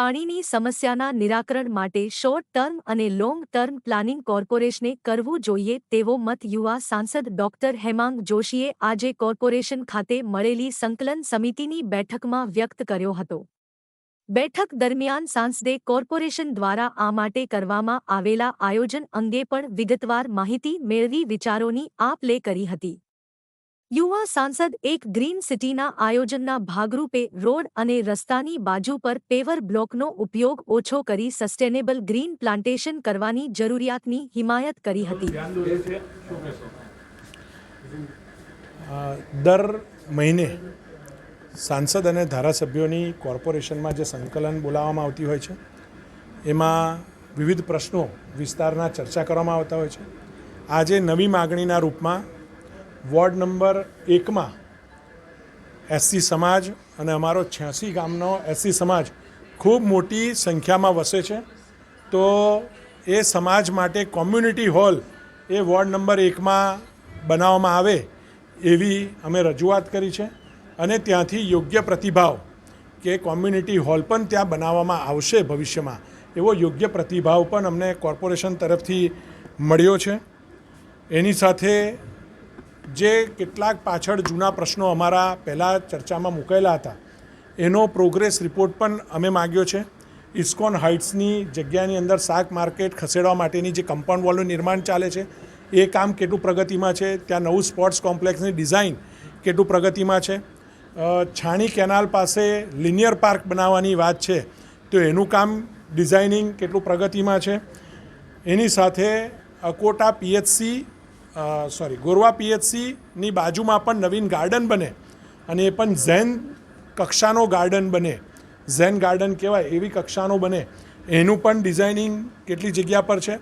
પાણીની સમસ્યાના નિરાકરણ માટે શોર્ટ ટર્મ અને લોંગ ટર્મ પ્લાનિંગ કોર્પોરેશને કરવું જોઈએ તેવો મત યુવા સાંસદ ડોક્ટર હેમાંગ જોશીએ આજે કોર્પોરેશન ખાતે મળેલી સંકલન સમિતિની બેઠકમાં વ્યક્ત કર્યો હતો. બેઠક દરમિયાન સાંસદે કોર્પોરેશન દ્વારા આ માટે કરવામાં આવેલા આયોજન અંગે પણ વિગતવાર માહિતી મેળવી વિચારોની આપ લે કરી હતી. યુવા સાંસદ એક ગ્રીન સિટીના આયોજનના ભાગરૂપે રોડ અને રસ્તાની બાજુ પર પેવર બ્લોકનો ઉપયોગ ઓછો કરી સસ્ટેનેબલ ગ્રીન પ્લાન્ટેશન કરવાની જરૂરિયાતની હિમાયત કરી હતી. દર મહિને સાંસદ અને ધારાસભ્યોની કોર્પોરેશનમાં જે સંકલન બોલાવવામાં આવતી હોય છે, એમાં વિવિધ પ્રશ્નો વિસ્તારના ચર્ચા કરવામાં આવતા હોય છે. આજે નવી માગણીના રૂપમાં વોર્ડ નંબર એકમાં એસસી સમાજ અને અમારો છ્યાસી ગામનો એસસી સમાજ ખૂબ મોટી સંખ્યામાં વસે છે. તો એ સમાજ માટે કોમ્યુનિટી હોલ એ વોર્ડ નંબર એકમાં બનાવવામાં આવે એવી અમે રજૂઆત કરી છે. અને ત્યાંથી યોગ્ય પ્રતિભાવ કે કોમ્યુનિટી હોલ પણ ત્યાં બનાવવામાં આવશે ભવિષ્યમાં એવો યોગ્ય પ્રતિભાવ પણ અમને કોર્પોરેશન તરફથી મળ્યો છે. એની સાથે જે કેટલાક પાછળ જૂના પ્રશ્નો અમારા પહેલાં ચર્ચામાં મુકાયેલા હતા, એનો પ્રોગ્રેસ રિપોર્ટ પણ અમે માગ્યો છે. ઇસ્કોન હાઇટ્સની જગ્યાની અંદર શાક માર્કેટ ખસેડવા માટેની જે કમ્પાઉન્ડ વોલનું નિર્માણ ચાલે છે, એ કામ કેટલું પ્રગતિમાં છે, ત્યાં નવું સ્પોર્ટ્સ કોમ્પ્લેક્સની ડિઝાઇન કેટલું પ્રગતિમાં છે છાણી કેનાલ પાસે લિનિયર પાર્ક બનાવવાની વાત છે, તો એનું કામ ડિઝાઇનિંગ કેટલું પ્રગતિમાં છે. એની સાથે અકોટા પીએચસી સોરી ગોરવા પીએચસીની બાજુમાં પણ નવીન ગાર્ડન બને અને એ પણ ઝેન કક્ષાનો ગાર્ડન બને. ઝેન ગાર્ડન કહેવાય, એવી કક્ષાનો બને. એનું પણ ડિઝાઇનિંગ કેટલી જગ્યા પર છે?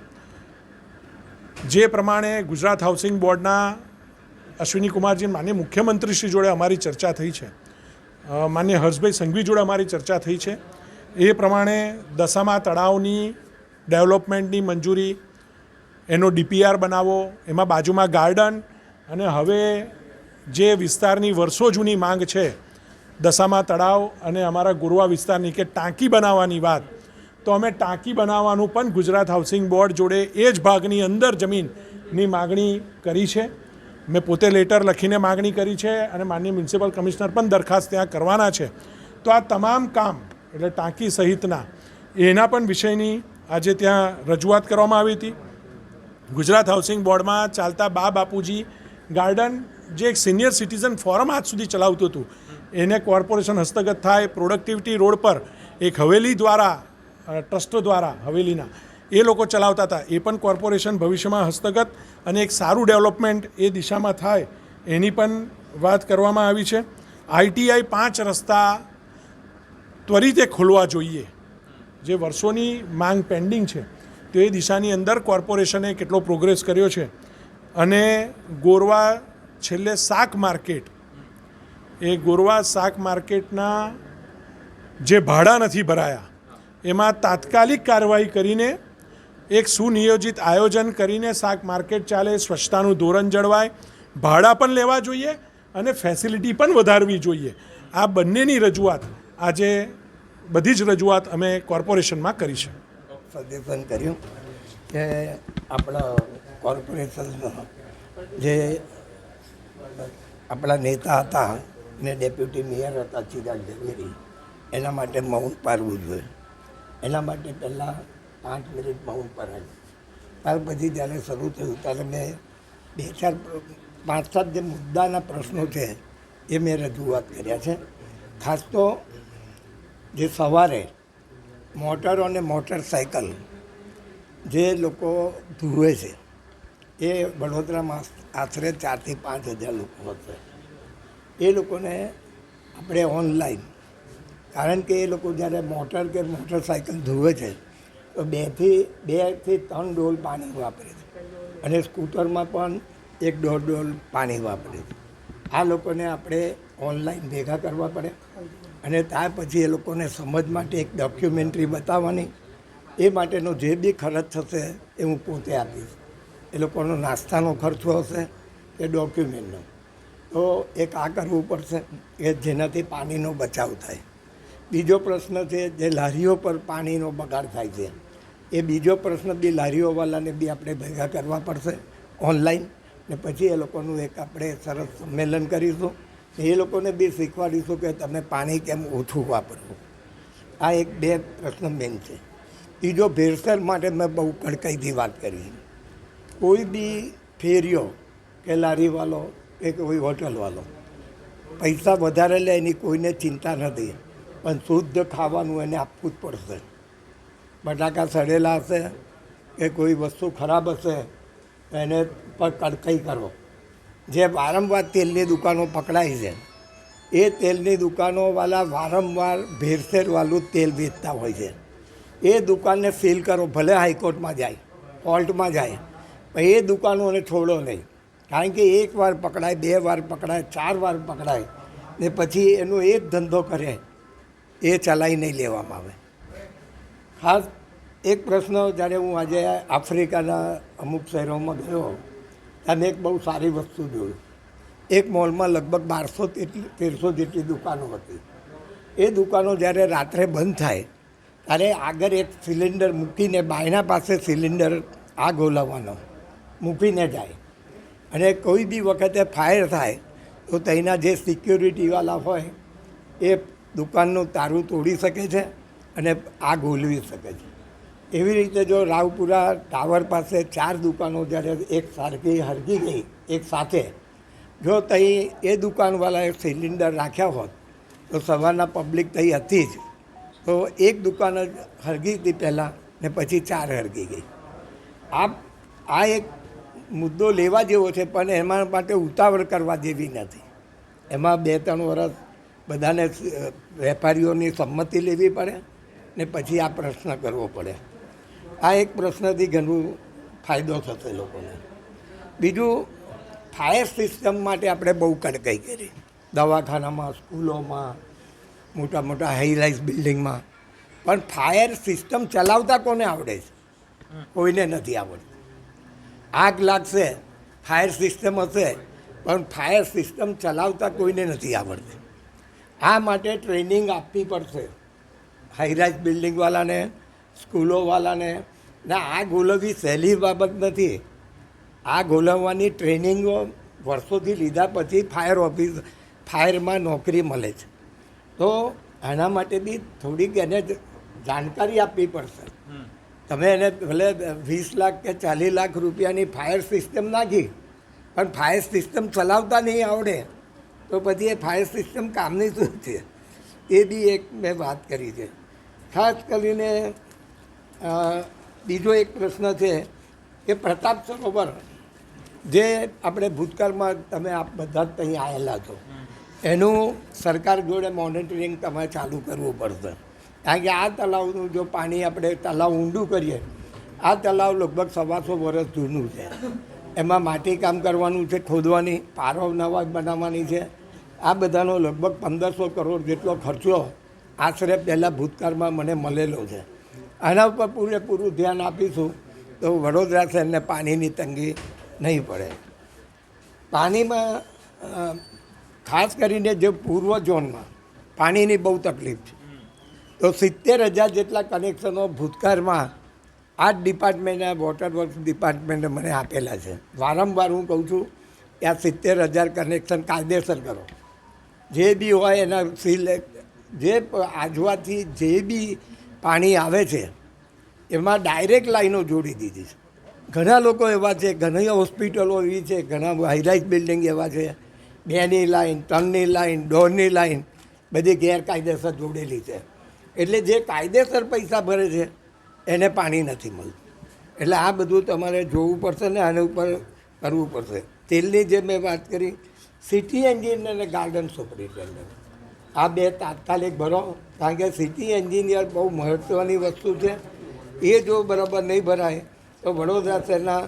જે પ્રમાણે ગુજરાત હાઉસિંગ બોર્ડના અશ્વિની કુમારજી માન્ય મુખ્યમંત્રીશ્રી જોડે અમારી ચર્ચા થઈ છે. માન્ય હર્ષભાઈ સંઘવી જોડે અમારી ચર્ચા થઈ છે. એ પ્રમાણે દશામા તળાવની ડેવલપમેન્ટની મંજૂરી એનો ડીપીઆર બનાવો, એમાં બાજુમાં ગાર્ડન અને હવે જે વિસ્તારની વર્ષો જૂની માંગ છે, દશામા તળાવ અને અમારા ગુરવા વિસ્તારની કે ટાંકી બનાવવાની વાત, તો અમે ટાંકી બનાવવાનું પણ ગુજરાત હાઉસિંગ બોર્ડ જોડે એ જ ભાગની અંદર જમીનની માગણી કરી છે. મેં પોતે લેટર લખીને માગણી કરી છે અને માનનીય મ્યુનિસિપલ કમિશનર પણ દરખાસ્ત ત્યાં કરવાના છે. તો આ તમામ કામ એટલે ટાંકી સહિતના, એના પણ વિષયની આજે ત્યાં રજૂઆત કરવામાં આવી હતી. ગુજરાત હાઉસિંગ બોર્ડમાં ચાલતા બા બાપુજી ગાર્ડન જે એક સિનિયર સિટીઝન ફોરમ આજ સુધી ચલાવતું હતું, એને કોર્પોરેશન હસ્તગત થાય, પ્રોડક્ટિવિટી રોડ પર એક હવેલી દ્વારા ટ્રસ્ટો દ્વારા, હવેલીના, એ લોકો ચલાવતા હતા. એ પણ કોર્પોરેશન ભવિષ્યમાં હસ્તગત અને એક સારું ડેવલપમેન્ટ એ દિશામાં થાય, એની પણ વાત કરવામાં આવી છે. આઈટીઆઈ પાંચ રસ્તા ત્વરિતે ખોલવા જોઈએ. જે વર્ષોની માંગ પેન્ડિંગ છે. તો એ દિશાની અંદર કોર્પોરેશને કેટલો પ્રોગ્રેસ કર્યો છે. અને ગોરવા છેલ્લે શાક માર્કેટ, એ ગોરવા શાક માર્કેટના જે ભાડા નથી ભરાયા, એમાં તાત્કાલિક કાર્યવાહી કરીને એક સુનિયોજિત આયોજન કરીને શાક માર્કેટ ચાલે, સ્વચ્છતાનું ધોરણ જળવાય, ભાડા પણ લેવા જોઈએ અને ફેસિલિટી પણ વધારવી જોઈએ. આ બંનેની રજૂઆત આજે બધી જ રજૂઆત અમે કોર્પોરેશનમાં કરી છે. સજેશન કર્યું કે આપણા કોર્પોરેશનમાં જે આપણા નેતા હતા ને ડેપ્યુટી મેયર હતા ચિરાગ ઝવેરી, એના માટે મૌન પાડવું જોઈએ. એના માટે પહેલાં પાંચ મિનિટ મૌન પાડ્યું ત્યાર પછી જ્યારે શરૂ થયું, ત્યારે મેં બે ચાર પાંચ સાત જે મુદ્દાના પ્રશ્નો છે એ મેં રજૂઆત કર્યા છે. ખાસ તો જે સવારે મોટરો અને મોટરસાયકલ જે લોકો ધુએ છે, એ વડોદરામાં આશરે ચારથી પાંચ હજાર લોકો હશે. એ લોકોને આપણે ઓનલાઈન, કારણ કે એ લોકો જ્યારે મોટર કે મોટરસાયકલ ધુવે છે, તો બેથી બેથી ત્રણ ડોલ પાણી વાપરે છે. અને સ્કૂટરમાં પણ એક દોઢ ડોલ પાણી વાપરે છે. આ લોકોને આપણે ઓનલાઈન ભેગા કરવા પડે. અને ત્યાર પછી એ લોકોને સમજ માટે એક ડોક્યુમેન્ટરી બતાવવાની. એ માટેનો જે બી ખર્ચ થશે એ હું પોતે આપીશ. એ લોકોનો નાસ્તાનો ખર્ચો હશે એ ડોક્યુમેન્ટનો તો એક આ કરવું પડશે કે જેનાથી પાણીનો બચાવ થાય. બીજો પ્રશ્ન છે જે લારીઓ પર પાણીનો બગાડ થાય છે. એ બીજો પ્રશ્ન બી લારીઓવાળાને બી આપણે ભેગા કરવા પડશે ઓનલાઈન. ને પછી એ લોકોનું એક આપણે સરસ સંમેલન કરીશું. એ લોકોને બી શીખવાડીશું કે તમે પાણી કેમ ઓછું વાપરવું આ એક બે પ્રશ્ન મેન છે. બીજો ભેળસેળ માટે મેં બહુ કડકાઈથી વાત કરી. કોઈ બી ફેરિયો કે લારીવાળો કે કોઈ હોટલવાળો, પૈસા વધારે લે એની કોઈને ચિંતા નથી પણ શુદ્ધ ખાવાનું એને આપવું જ પડશે. બટાકા સડેલા હશે કે કોઈ વસ્તુ ખરાબ હશે એને પર કડકાઈ કરો. જે વારંવાર તેલની દુકાનો પકડાય છે, એ તેલની દુકાનોવાળા વારંવાર ભેરસેરવાળું તેલ વેચતા હોય છે. એ દુકાનને સીલ કરો, ભલે હાઈકોર્ટમાં જાય, કોર્ટમાં જાય, પણ એ દુકાનોને છોડો નહીં. કારણ કે એક વાર પકડાય, બે વાર પકડાય, ચાર વાર પકડાય, ને પછી એનો એક ધંધો કરે, એ ચલાવી નહીં લેવામાં આવે. ખાસ એક પ્રશ્ન, જ્યારે હું આજે આફ્રિકાના અમુક શહેરોમાં ગયો મેં એક બહુ સારી વસ્તુ જોયું એક મોલમાં લગભગ બારસો તેટલી, તેરસો જેટલી દુકાનો હતી. એ દુકાનો જ્યારે રાત્રે બંધ થાય, ત્યારે આગળ એક સિલિન્ડર મૂકીને બાયના પાસે સિલિન્ડર આગ ઓલાવવાનો, મૂકીને જાય. અને કોઈ બી વખતે ફાયર થાય, તો તેના જે સિક્યોરિટીવાળા હોય, એ દુકાનનું તારું તોડી શકે છે અને આગ ઓલવી શકે છે. એવી રીતે જો રાવપુરા ટાવર પાસે ચાર દુકાનો જ્યારે એક સરખી હરગી ગઈ, એક સાથે, જો તહીં એ દુકાનવાળાએ સિલિન્ડર રાખ્યા હોત, તો સવારના પબ્લિક તહીં હતી જ. તો એક દુકાન જ હરગી હતી પહેલાં ને પછી ચાર હરગી ગઈ. આ આ એક મુદ્દો લેવા જેવો છે, પણ એમાં માટે ઉતાવળ કરવા જેવી નથી. એમાં બે ત્રણ વર્ષ બધાને વેપારીઓની સંમતિ લેવી પડે ને પછી આ પ્રશ્ન કરવો પડે. આ એક પ્રશ્નથી ઘણું ફાયદો થશે લોકોને. બીજું, ફાયર સિસ્ટમ માટે આપણે બહુ કડકાઈ કરી. દવાખાનામાં, સ્કૂલોમાં, મોટા મોટા હાઈરાઇઝ બિલ્ડિંગમાં. પણ ફાયર સિસ્ટમ ચલાવતા કોને આવડે છે? કોઈને નથી આવડતું. આગ લાગશે, ફાયર સિસ્ટમ હશે, પણ ફાયર સિસ્ટમ ચલાવતા કોઈને નથી આવડતી. આ માટે ટ્રેનિંગ આપવી પડશે. હાઈરાઇઝ બિલ્ડિંગવાળાને સ્કૂલોવાળાને ને આ ગોલવવી સહેલી બાબત નથી. આ ગોલવવાની ટ્રેનિંગો વર્ષોથી લીધા પછી ફાયર ઓફિસ ફાયરમાં નોકરી મળે છે. તો આના માટે બી થોડીક એને જાણકારી આપવી પડશે. તમે એને ભલે વીસ લાખ કે ચાલીસ લાખ રૂપિયાની ફાયર સિસ્ટમ નાખી પણ ફાયર સિસ્ટમ ચલાવતા નહીં આવડે તો પછી એ ફાયર સિસ્ટમ કામની શું છે? એ બી એક મેં વાત કરી છે. ખાસ કરીને બીજો એક પ્રશ્ન છે કે પ્રતાપ સરોવર, જે આપણે ભૂતકાળમાં તમે આપ બધા જ ત્યાં આવેલા છો, એનું સરકાર જોડે મોનિટરિંગ તમારે ચાલુ કરવું પડશે. કારણ કે આ તલાવનું જો પાણી આપણે તલાવ ઊંડું કરીએ, આ તલાવ લગભગ સવાસો વર્ષ જૂનું છે. એમાં માટી કામ કરવાનું છે, ખોદવાની, પારો નવા બનાવવાની છે. આ બધાનો લગભગ પંદરસો કરોડ જેટલો ખર્ચો આશરે પહેલાં ભૂતકાળમાં મને મળેલો છે. આના ઉપર પૂરેપૂરું ધ્યાન આપીશું તો વડોદરા શહેરને પાણીની તંગી નહીં પડે. પાણીમાં ખાસ કરીને જે પૂર્વ ઝોનમાં પાણીની બહુ તકલીફ છે. તો સિત્તેર હજાર જેટલા કનેક્શનો ભૂતકાળમાં આ જ ડિપાર્ટમેન્ટના વોટર વર્ક્સ ડિપાર્ટમેન્ટે મને આપેલા છે. વારંવાર હું કહું છું કે આ સિત્તેર હજાર કનેક્શન કાયદેસર કરો. જે બી હોય એના સિલેક્ટ, જે આજવાથી જે બી પાણી આવે છે, એમાં ડાયરેક્ટ લાઈનો જોડી દીધી છે. ઘણા લોકો એવા છે, ઘણી હોસ્પિટલો એવી છે, ઘણા હાઈરાઇઝ બિલ્ડિંગ એવા છે. બેની લાઈન, ત્રણની લાઈન, દોઢની લાઈન, બધી ગેરકાયદેસર જોડેલી છે. એટલે જે કાયદેસર પૈસા ભરે છે, એને પાણી નથી મળતું. એટલે આ બધું તમારે જોવું પડશે ને આને ઉપર કરવું પડશે. તેલની જે મેં વાત કરી સિટી એન્જિનિયર અને ગાર્ડન સુપરિન્ટેન્ડન્ટ આ બે તાત્કાલિક ભરો. કારણ કે સિટી એન્જિનિયર બહુ મહત્ત્વની વસ્તુ છે. એ જો બરાબર નહીં ભરાય, તો વડોદરા શહેરના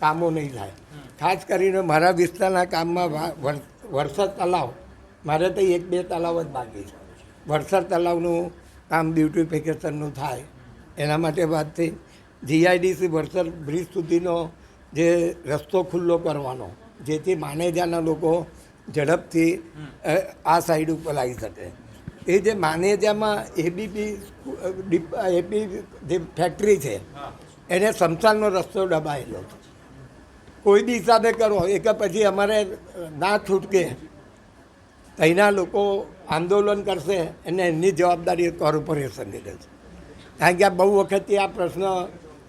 કામો નહીં થાય. ખાસ કરીને મારા વિસ્તારના કામમાં વરસાદ તલાવ. મારે તો એક બે તલાવ જ બાકી છે. વરસાદ તલાવનું કામ બ્યુટિફિકેશનનું થાય. એના માટે વાત થઈ જીઆઈડીસી વરસાદ બ્રિજ સુધીનો જે રસ્તો ખુલ્લો કરવાનો, જેથી માનેજાના લોકો ઝડપથી આ સાઈડ ઉપર આવી શકે. એ જે માનેજામાં એબીપી એબી જે ફેક્ટરી છે એને સમસાનનો રસ્તો દબાયેલો. છે કોઈ બી હિસાબે કરો એ કે પછી અમારે ના છૂટકે અહીંના લોકો આંદોલન કરશે અને એની જવાબદારી કોર્પોરેશનની રહેશે કારણ કે આ બહુ વખતથી આ પ્રશ્ન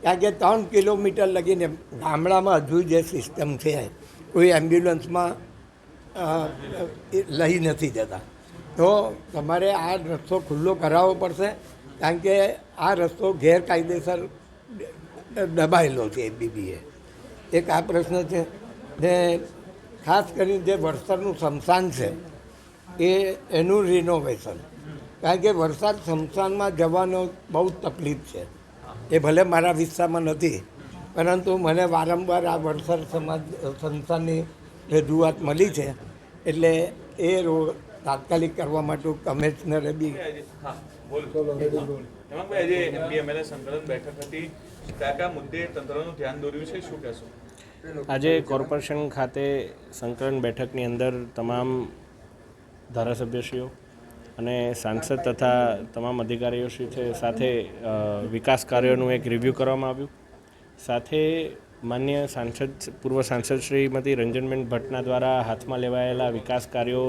કારણ કે ત્રણ કિલોમીટર લગીને ગામડામાં હજુ જે સિસ્ટમ છે કોઈ એમ્બ્યુલન્સમાં લઈ નથી જતા. તો તમારે આ રસ્તો ખુલ્લો કરાવવો પડશે, કારણ કે આ રસ્તો ગેરકાયદેસર દબાયેલો છે એબીબીએ એક આ પ્રશ્ન છે ને ખાસ કરીને જે વરસાદનું સ્મશાન છે, એ એનું રિનોવેશન કારણ કે વરસાદ સ્મશાનમાં જવાનો બહુ તકલીફ છે. એ ભલે મારા વિસ્તારમાં નથી, પરંતુ મને વારંવાર આ વરસાદ સમાજ સંસ્થાની રજૂઆત મળી છે. એટલે એ રોડ તાત્કાલિક કરવા માટે કમિશનરે બી આજે એમપીએમએલએ સંકલન હતી. કયા કયા મુદ્દે તંત્રનું ધ્યાન દોર્યું છે? આજે કોર્પોરેશન ખાતે સંકલન બેઠકની અંદર તમામ ધારાસભ્યશ્રીઓ અને સાંસદ તથા તમામ અધિકારીઓશ્રી છે સાથે વિકાસ કાર્યોનું એક રિવ્યૂ કરવામાં આવ્યું. સાથે માન્ય સાંસદ પૂર્વ સાંસદ શ્રીમતી રંજનબેન ભટ્ટના દ્વારા હાથમાં લેવાયેલા વિકાસ કાર્યો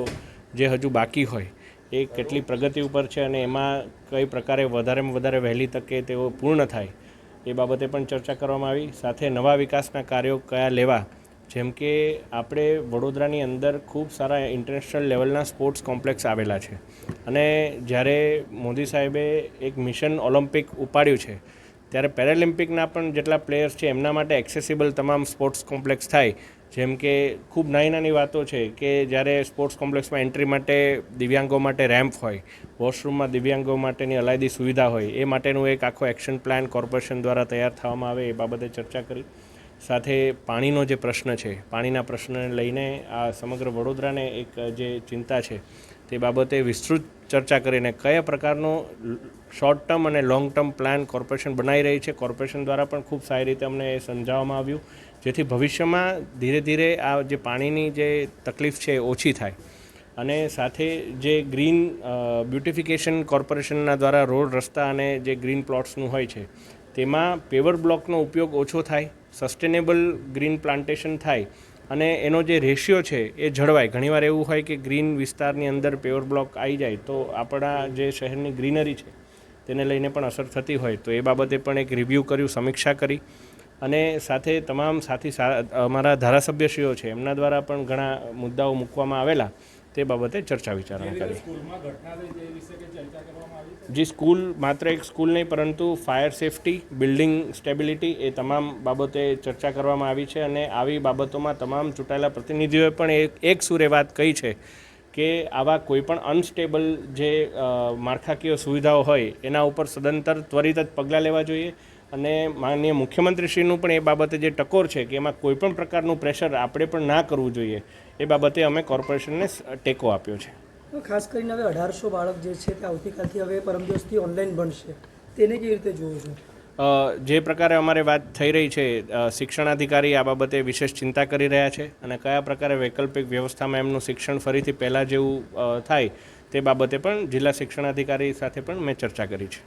જે હજુ બાકી હોય, એ કેટલી પ્રગતિ ઉપર છે અને એમાં કઈ પ્રકારે વધારેમાં વધારે વહેલી તકે તેઓ પૂર્ણ થાય, એ બાબતે પણ ચર્ચા કરવામાં આવી. સાથે નવા વિકાસના કાર્યો કયા લેવા? જેમ કે આપણે વડોદરાની અંદર ખૂબ સારા ઇન્ટરનેશનલ લેવલના સ્પોર્ટ્સ કોમ્પ્લેક્સ આવેલા છે. અને જ્યારે મોદી સાહેબે એક મિશન ઓલિમ્પિક ઉપાડ્યું છે ત્યારે પેરાલિમ્પિકના પણ જેટલા પ્લેયર્સ છે, એમના માટે એક્સેસિબલ તમામ સ્પોર્ટ્સ કોમ્પ્લેક્સ થાય. જેમ કે ખૂબ નાની નાની વાતો છે કે જ્યારે સ્પોર્ટ્સ કોમ્પ્લેક્સમાં એન્ટ્રી માટે દિવ્યાંગો માટે રેમ્પ હોય, વોશરૂમમાં દિવ્યાંગો માટેની અલાયદી સુવિધા હોય, એ માટેનું એક આખો એક્શન પ્લાન કોર્પોરેશન દ્વારા તૈયાર થવામાં આવે, એ બાબતે ચર્ચા કરી. સાથે પાણીનો જે પ્રશ્ન છે, પાણીના પ્રશ્નને લઈને આ સમગ્ર વડોદરાને એક જે ચિંતા છે તે બાબતે વિસ્તૃત ચર્ચા કરીને કયા પ્રકારનો શોર્ટ ટર્મ અને લોંગ ટર્મ પ્લાન કોર્પોરેશન બનાવી રહી છે કોર્પોરેશન દ્વારા પણ ખૂબ સારી રીતે અમને એ સમજાવવામાં આવ્યું. જેથી ભવિષ્યમાં ધીરે ધીરે આ જે પાણીની જે તકલીફ છે ઓછી થાય. અને સાથે જે ગ્રીન બ્યુટિફિકેશન કોર્પોરેશનના દ્વારા રોડ, રસ્તા અને જે ગ્રીન પ્લોટ્સનું હોય છે, તેમાં પેવર બ્લોકનો ઉપયોગ ઓછો થાય સસ્ટેનેબલ ગ્રીન પ્લાન્ટેશન થાય અને એનો જે રેશિયો છે એ જળવાય. ઘણીવાર એવું હોય કે ગ્રીન વિસ્તારની અંદર પેવર બ્લોક આવી જાય તો આપણા જે શહેરની ગ્રીનરી છે તેને લઈને પણ અસર થતી હોય. તો એ બાબતે પણ એક રિવ્યૂ કર્યું, સમીક્ષા કરી અને સાથે તમામ સાથી અમારા ધારાસભ્યશ્રીઓ છે એમના દ્વારા પણ ઘણા મુદ્દાઓ મૂકવામાં આવેલા. તે બાબતે ચર્ચા વિચારણા કરી. જી સ્કૂલ માત્ર એક સ્કૂલ નહીં પરંતુ ફાયર સેફટી બિલ્ડિંગ સ્ટેબિલિટી એ તમામ બાબતે ચર્ચા કરવામાં આવી છે અને આવી બાબતોમાં તમામ ચૂંટાયેલા પ્રતિનિધિઓએ પણ એક સુરે વાત કહી છે કે આવા કોઈપણ અનસ્ટેબલ જે માળખાકીય સુવિધાઓ હોય એના ઉપર સદંતર ત્વરિત જ પગલાં લેવા જોઈએ. અને માનનીય મુખ્યમંત્રીશ્રીનું પણ એ બાબતે જે ટકોર છે કે એમાં કોઈપણ પ્રકારનું પ્રેશર આપણે પણ ના કરવું જોઈએ એ બાબતે અમે કોર્પોરેશનને ટેકો આપ્યો છે. ખાસ કરીને હવે અઢારસો બાળક જે છે તે આવતીકાલથી હવે પરમ દિવસથી ઓનલાઈન બનશે તેને કેવી રીતે જોવો છો? જે પ્રકારે અમારે વાત થઈ રહી છે શિક્ષણાધિકારી આ બાબતે વિશેષ ચિંતા કરી રહ્યા છે અને કયા પ્રકારે વૈકલ્પિક વ્યવસ્થામાં એમનું શિક્ષણ ફરીથી પહેલાં જેવું થાય તે બાબતે પણ જિલ્લા શિક્ષણાધિકારી સાથે પણ મેં ચર્ચા કરી છે.